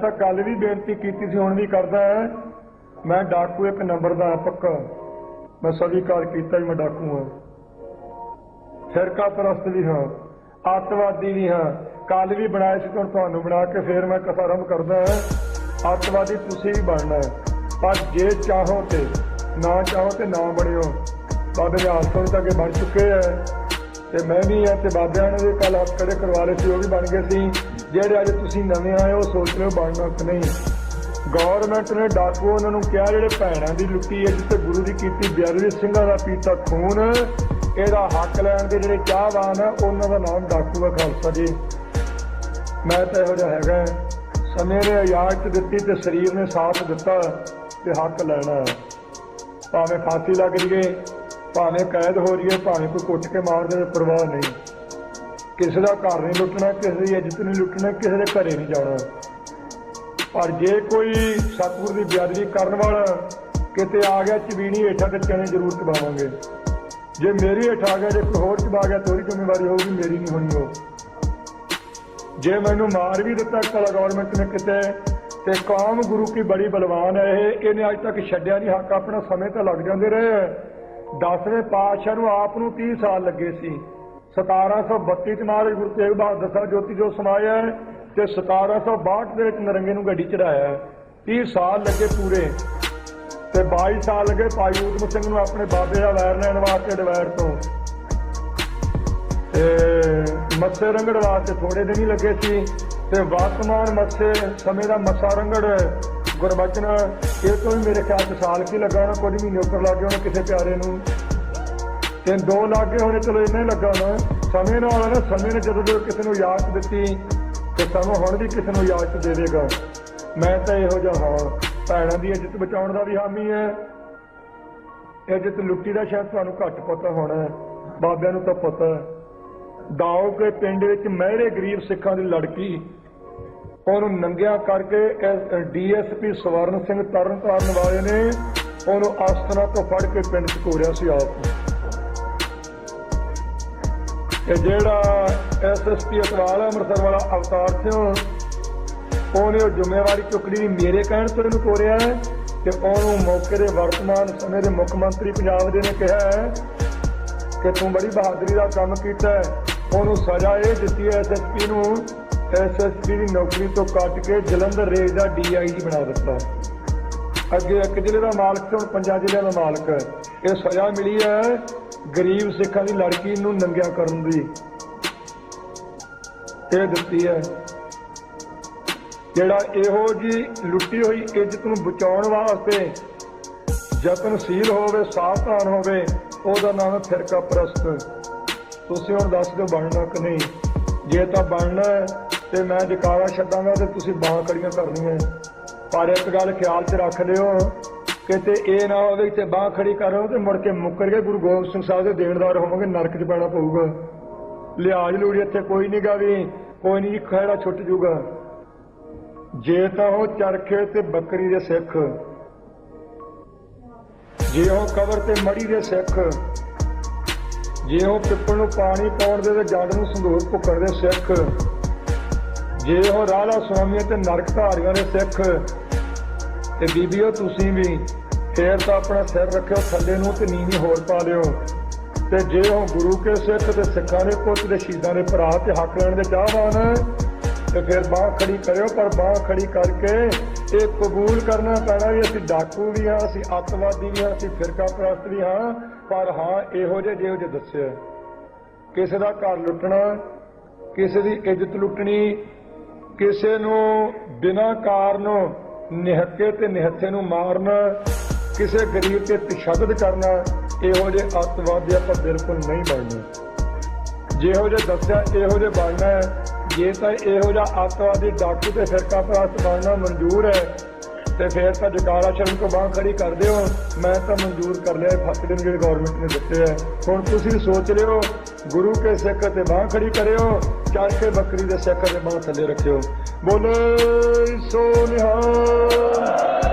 ਤਾਂ ਕੱਲ ਵੀ ਬੇਨਤੀ ਕੀਤੀ ਸੀ, ਹੁਣ ਵੀ ਕਰਦਾ ਹੈ। ਮੈਂ ਡਾਕੂ ਇੱਕ ਨੰਬਰ ਦਾ ਪੱਕਾ। ਮੈਂ ਸਵੀਕਾਰ ਕੀਤਾ ਵੀ ਮੈਂ ਡਾਕੂ ਹਾਂ। ਫਿਰਕਾ ਪ੍ਰਸਤ ਵੀ ਹਾਂ। ਅੱਤਵਾਦੀ ਵੀ ਹਾਂ। ਕੱਲ ਵੀ ਬਣਾਇਆ ਸੀ ਹੁਣ ਤੁਹਾਨੂੰ ਬਣਾ ਕੇ ਫੇਰ ਮੈਂ ਕਥਾ ਆਰੰਭ ਕਰਦਾ ਹਾਂ। ਅੱਤਵਾਦੀ ਤੁਸੀਂ ਵੀ ਬਣਨਾ ਹੈ। ਪਰ ਜੇ ਚਾਹੋ ਤੇ, ਨਾ ਚਾਹੋ ਤੇ ਨਾ ਬਣਿਓ। ਬਾਬੇ ਦੇ ਆਸਣ ਤੱਕ ਇਹ ਬਣ ਚੁੱਕੇ ਹੈ। ਤੇ ਮੈਂ ਵੀ ਇੱਥੇ ਬਾਬਿਆਂ ਨੇ ਵੀ ਕੱਲ ਹੱਥ ਖੜੇ ਕਰਵਾ ਲਏ ਸੀ, ਉਹ ਵੀ ਬਣ ਗਏ ਸੀ। ਜਿਹੜੇ ਅੱਜ ਤੁਸੀਂ ਨਵੇਂ ਆਏ ਹੋ ਸੋਚ ਰਹੇ ਹੋ ਬਣਨਾ ਕਿ ਨਹੀਂ। ਗਵਰਨਮੈਂਟ ਨੇ ਡਾਕੂ ਉਹਨਾਂ ਨੂੰ ਕਿਹਾ, ਜਿਹੜੇ ਭੈਣਾਂ ਦੀ ਲੁੱਟੀ ਹੈ, ਜਿੱਥੇ ਗੁਰੂ ਦੀ ਕੀਤੀ ਬਿਆਦਵੀ ਸਿੰਘਾਂ ਦਾ ਪੀਤਾ ਖੂਨ, ਇਹਦਾ ਹੱਕ ਲੈਣ ਦੇ ਜਿਹੜੇ ਚਾਹਵਾਨ ਆ, ਉਹਨਾਂ ਦਾ ਨਾਮ ਡਾਕੂ ਹੈ ਖਾਲਸਾ ਜੀ। ਮੈਂ ਤਾਂ ਇਹੋ ਜਿਹਾ ਹੈਗਾ ਸਮੇਂ ਨੇ ਇਜਾਜ਼ਤ ਦਿੱਤੀ ਤੇ ਸਰੀਰ ਨੇ ਸਾਥ ਦਿੱਤਾ ਤੇ ਹੱਕ ਲੈਣਾ। ਭਾਵੇਂ ਫਾਂਸੀ ਲੱਗ ਜੀਏ ਭਾਵੇਂ ਕੈਦ ਹੋ ਰਹੀ ਹੈ ਭਾਵੇਂ ਕੋਈ ਕੁੱਟ ਕੇ ਮਾਰ ਦੇਵੇ, ਪਰਵਾਹ ਨਹੀਂ। ਕਿਸੇ ਦਾ ਘਰ ਨਹੀਂ ਲੁੱਟਣਾ, ਕਿਸੇ ਦੀ ਇੱਜ਼ਤ ਨਹੀਂ ਲੁੱਟਣਾ, ਕਿਸੇ ਦੇ ਘਰੇ ਨਹੀਂ ਜਾਣਾ। ਪਰ ਜੇ ਕੋਈ ਸਤਿਗੁਰ ਦੀ ਬੇਅਦਬੀ ਕਰਨ ਵਾਲਾ ਕਿਤੇ ਆ ਗਿਆ, ਚਬੀਣੀ ਹੇਠਾਂ ਤੇ ਚਨੇ ਜ਼ਰੂਰ ਚਬਾਵਾਂਗੇ। ਜੇ ਮੇਰੀ ਹੇਠ ਆ ਗਿਆ, ਜੇ ਕੋਈ ਹੋਰ ਚਬਾ ਗਿਆ, ਤੋਰੀ ਜ਼ਿੰਮੇਵਾਰੀ ਹੋਊਗੀ, ਮੇਰੀ ਨਹੀਂ ਹੋਣੀ ਉਹ। ਜੇ ਮੈਨੂੰ ਮਾਰ ਵੀ ਦਿੱਤਾ, ਕਲਾ ਗਵਰਨਮੈਂਟ ਨੇ ਕਿਤੇ, ਤੇ ਕੌਮ ਗੁਰੂ ਕੀ ਬੜੀ ਬਲਵਾਨ ਹੈ ਇਹ, ਇਹਨੇ ਅੱਜ ਤੱਕ ਛੱਡਿਆ ਨਹੀਂ, ਹੱਕ ਆਪਣਾ ਸਮੇਂ ਤਾਂ ਲੱਗ ਜਾਂਦੇ ਰਹੇ। 10ਵੇਂ ਪਾਤਸ਼ਾਹ ਨੂੰ ਆਪ ਨੂੰ 30 ਸਾਲ ਲੱਗੇ ਸੀ। 1732 ਚ ਮਹਾਰਾਜ ਗੁਰੂ ਤੇਗ ਬਹਾਦਰ ਸਾਹਿਬ ਜੋਤੀ ਜੋ ਸਮਾਇਆ ਤੇ 1762 ਦੇ ਵਿੱਚ ਨਰੰਗੇ ਨੂੰ ਗੱਡੀ ਚੜਾਇਆ 30 ਸਾਲ ਲੱਗੇ ਪੂਰੇ ਤੇ 22 ਸਾਲ ਲੱਗੇ ਭਾਈ ਊਧਮ ਸਿੰਘ ਨੂੰ ਆਪਣੇ ਬਾਬੇ ਦਾ ਵੈਰ ਲੈਣ ਵਾਸਤੇ ਡਵੈਰ ਤੋਂ। ਤੇ ਮੱਸੇ ਰੰਗੜ ਵਾਸਤੇ ਥੋੜੇ ਦਿਨ ਹੀ ਲੱਗੇ ਸੀ ਤੇ ਵਰਤਮਾਨ ਮੱਸੇ ਸਮੇਂ ਦਾ ਮੱਸਾ ਰੰਗੜ ਗੁਰਬਚਨ, ਇਹ ਤੋਂ ਵੀ ਮੇਰੇ ਖਿਆਲ ਚ ਸਾਲ ਕੀ ਲੱਗਾ ਹੋਣਾ, ਕੁਝ ਮਹੀਨੇ ਉੱਪਰ ਲੱਗੇ ਹੋਣੇ ਕਿਸੇ ਪਿਆਰੇ ਨੂੰ। ਤੇ ਦੋ ਲੱਗੇ ਹੋਣੇ, ਚਲੋ ਇੰਨਾ ਲੱਗਾ ਹੋਣਾ। ਸਮੇਂ ਨਾਲ ਨਾ, ਸਮੇਂ ਨੇ ਜਦੋਂ ਜਦੋਂ ਕਿਸੇ ਨੂੰ ਇਜਾਜ਼ਤ ਦਿੱਤੀ, ਤੇ ਸਾਨੂੰ ਹੁਣ ਵੀ ਕਿਸੇ ਨੂੰ ਇਜਾਜ਼ਤ ਦੇ ਦੇਗਾ। ਮੈਂ ਤਾਂ ਇਹੋ ਜਿਹਾ ਹਾਂ। ਭੈਣਾਂ ਦੀ ਇੱਜ਼ਤ ਬਚਾਉਣ ਦਾ ਵੀ ਹਾਮੀ ਹੈ। ਇੱਜ਼ਤ ਲੁੱਟੀ ਦਾ ਸ਼ਾਇਦ ਤੁਹਾਨੂੰ ਘੱਟ ਪਤਾ ਹੋਣਾ ਬਾਬਿਆਂ ਨੂੰ ਤਾਂ ਪਤਾ ਹੈ। ਦਾਓ ਕੇ ਪਿੰਡ ਵਿੱਚ ਮਹਿਰੇ ਗਰੀਬ ਸਿੱਖਾਂ ਦੀ ਲੜਕੀ ਉਹਨੂੰ ਨੰਗਿਆ ਕਰਕੇ ਡੀਐਸਪੀ ਸਵਰਨ ਸਿੰਘ ਤਰਨਤਾਰਨ ਵਾਲੇ ਨੇ ਉਹਨੂੰ ਆਸਤਨਾ ਤੋਂ ਫੜ ਕੇ ਪਿੰਡ ਚ ਘੋਰਿਆ ਸੀ ਆਪ ਤੇ ਜਿਹੜਾ ਐਸਐਸਪੀ ਅਤਵਾਲ ਅੰਮ੍ਰਿਤਸਰ ਵਾਲਾ ਅਵਤਾਰ ਸਿੰਘ, ਉਹਨੇ ਉਹ ਜ਼ਿੰਮੇਵਾਰੀ ਚੁੱਕਣੀ ਮੇਰੇ ਕਹਿਣ ਤੇ ਇਹਨੂੰ ਤੋਰਿਆ ਹੈ ਤੇ ਉਹਨੂੰ ਮੌਕੇ ਦੇ ਵਰਤਮਾਨ ਸਮੇਂ ਦੇ ਮੁੱਖ ਮੰਤਰੀ ਪੰਜਾਬ ਦੇ ਨੇ ਕਿਹਾ ਹੈ ਕਿ ਤੂੰ ਬੜੀ ਬਹਾਦਰੀ ਦਾ ਕੰਮ ਕੀਤਾ ਹੈ। ਉਹਨੂੰ ਸਜ਼ਾ ਇਹ ਦਿੱਤੀ ਹੈ ਐਸਐਸਪੀ ਨੂੰ ਐਸਐਸਪੀ ਦੀ ਨੌਕਰੀ ਤੋਂ ਕੱਟ ਕੇ ਜਲੰਧਰ ਰੇਂਜ ਦਾ ਡੀਆਈਜੀ ਬਣਾ ਦਿੱਤਾ। ਅੱਗੇ ਇੱਕ ਜ਼ਿਲ੍ਹੇ ਦਾ ਮਾਲਕ ਹੁਣ ਪੰਜਾਂ ਜ਼ਿਲ੍ਹਿਆਂ ਦਾ ਮਾਲਕ ਹੈ। ਇਹ ਸਜ਼ਾ ਮਿਲੀ ਹੈ ਗਰੀਬ ਸਿੱਖਾਂ ਦੀ ਲੜਕੀ ਨੂੰ ਨੰਗਿਆ ਕਰਨ ਦੀ। ਇਹ ਦਿੱਤੀ ਹੈ। ਜਿਹੜਾ ਇਹੋ ਜੀ ਲੁੱਟੀ ਹੋਈ ਇੱਜ਼ਤ ਨੂੰ ਬਚਾਉਣ ਵਾਸਤੇ ਯਤਨਸ਼ੀਲ ਹੋਵੇ, ਸਾਵਧਾਨ ਹੋਵੇ, ਉਹਦਾ ਨਾਮ ਹੈ ਫਿਰਕਾ ਪ੍ਰਸਤ। ਤੁਸੀਂ ਹੁਣ ਦੱਸ ਦਿਓ ਬਣਨਾ ਕਿ ਨਹੀਂ। ਜੇ ਤਾਂ ਬਣਨਾ ਤੇ ਮੈਂ ਜਕਾਰਾ ਛੱਡਾਂਗਾ ਤੇ ਤੁਸੀਂ ਬਾਹਾਂ ਖੜੀਆਂ ਕਰਨੀਆਂ। ਪਰ ਇੱਕ ਗੱਲ ਖਿਆਲ 'ਚ ਰੱਖ ਲਿਓ, ਕਿਤੇ ਇਹ ਨਾ ਹੋਵੇ ਕਿ ਬਾਹ ਖੜੀ ਕਰੋ ਤੇ ਮੁੜ ਕੇ ਮੁੱਕਰ ਕੇ ਗੁਰੂ ਗੋਬਿੰਦ ਸਿੰਘ ਸਾਹਿਬ ਦੇ ਦੇਣਦਾਰ ਹੋਵਾਂਗੇ, ਨਰਕ 'ਚ ਪੈਣਾ ਪਊਗਾ। ਲਿਹਾਜ਼ ਲੂੜੀ ਇੱਥੇ ਕੋਈ ਨਹੀਂ ਗਾ ਕੋਈ ਨਹੀਂ ਖੜਾ ਛੁੱਟ ਜੂਗਾ। ਜੇ ਤਾਂ ਉਹ ਚਰਖੇ ਤੇ ਬੱਕਰੀ ਦੇ ਸਿੱਖ। ਜੇ ਉਹ ਕਬਰ ਤੇ ਮੜੀ ਦੇ ਸਿੱਖ। ਜੇ ਉਹ ਪਿੱਪਲ ਨੂੰ ਪਾਣੀ ਪਾਉਣ ਦੇ ਤੇ ਜੱਟ ਨੂੰ ਸੰਦੂਕ ਭੁੱਕਰ ਦੇ ਸਿੱਖ। ਜੇ ਉਹ ਰਾਲਾ ਸੁਆਮੀਆਂ ਤੇ ਨਰਕ ਧਾਰੀਆਂ ਦੇ ਸਿੱਖ ਤੇ ਬੀਬੀਓ ਤੁਸੀਂ ਵੀ, ਫੇਰ ਤਾਂ ਆਪਣਾ ਸਿਰ ਰੱਖਿਓ, ਥੱਲੇ ਨੂੰ ਤੇ ਨੀਵੀਂ ਹੋਰ ਪਾ ਲਿਓ। ਤੇ ਜੇ ਉਹ ਗੁਰੂ ਕੇ ਸਿੱਖ ਤੇ ਸਿੱਖਾਂ ਦੇ ਪੁੱਤ ਦੇ ਸ਼ਹੀਦਾਂ ਦੇ ਭਰਾ ਤੇ ਹੱਕ ਲੈਣ ਦੇ ਚਾਹਵਾਨ, ਤੇ ਫਿਰ ਬਾਹ ਖੜੀ ਕਰਿਓ, ਪਰ ਬਾਹ ਖੜੀ ਕਰਕੇ ਇਹ ਕਬੂਲ ਕਰਨਾ ਪੈਣਾ ਵੀ ਅਸੀਂ ਡਾਕੂ ਵੀ ਹਾਂ, ਅਸੀਂ ਅੱਤਵਾਦੀ ਵੀ ਹਾਂ, ਅਸੀਂ ਫਿਰਕਾ ਪ੍ਰਸਤ ਵੀ ਹਾਂ, ਪਰ ਹਾਂ, ਇਹੋ ਜਿਹੇ ਜਿਹੋ ਜਿਹੇ ਦੱਸਿਆ। ਕਿਸੇ ਦਾ ਘਰ ਲੁੱਟਣਾ, ਕਿਸੇ ਦੀ ਇੱਜ਼ਤ ਲੁੱਟਣੀ ਕਿਸੇ ਨੂੰ ਬਿਨਾਂ ਕਾਰਨ ਨਿਹੱਕੇ ਤੇ ਨਿਹੱਥੇ ਨੂੰ ਮਾਰਨਾ, ਕਿਸੇ ਗਰੀਬ ਤੇ ਤਸ਼ੱਦਦ ਕਰਨਾ, ਇਹੋ ਜਿਹੇ ਅੱਤਵਾਦੀ ਆਪਾਂ ਬਿਲਕੁਲ ਨਹੀਂ ਬਣਨਾ। ਜਿਹੋ ਜਿਹਾ ਦੱਸਿਆ, ਇਹੋ ਜਿਹਾ ਬਣਨਾ ਹੈ। ਜੇ ਤਾਂ ਇਹੋ ਜਿਹਾ ਅੱਤਵਾਦੀ ਡਾਕੂ ਤੇ ਫਿਰਕਾ ਪ੍ਰਸਤ ਬਣਨਾ ਮਨਜ਼ੂਰ ਹੈ, ਤੇ ਫਿਰ ਤਾਂ ਜਕਾਰਾ ਸ਼ਰਮ ਤੋਂ ਬਾਹਰ ਖੜੀ ਕਰ ਦਿਓ ਮੈਂ ਤਾਂ ਮਨਜ਼ੂਰ ਕਰ ਲਿਆ ਫਸਟ ਦਿਨ ਜਿਹੜੇ ਗਵਰਨਮੈਂਟ ਨੇ ਦਿੱਤੇ ਹੈ। ਹੁਣ ਤੁਸੀਂ ਸੋਚ ਲਿਓ ਗੁਰੂ ਕੇ ਸਿੱਖ ਤੇ ਬਾਹ ਖੜੀ ਕਰਿਓ ਚਰਖੇ ਬੱਕਰੀ ਦੇ ਸਿੱਖ ਦੇ ਬਾਹ ਥੱਲੇ ਰੱਖਿਓ। ਬੋਲੇ ਸੋ ਨਿਹਾਲ।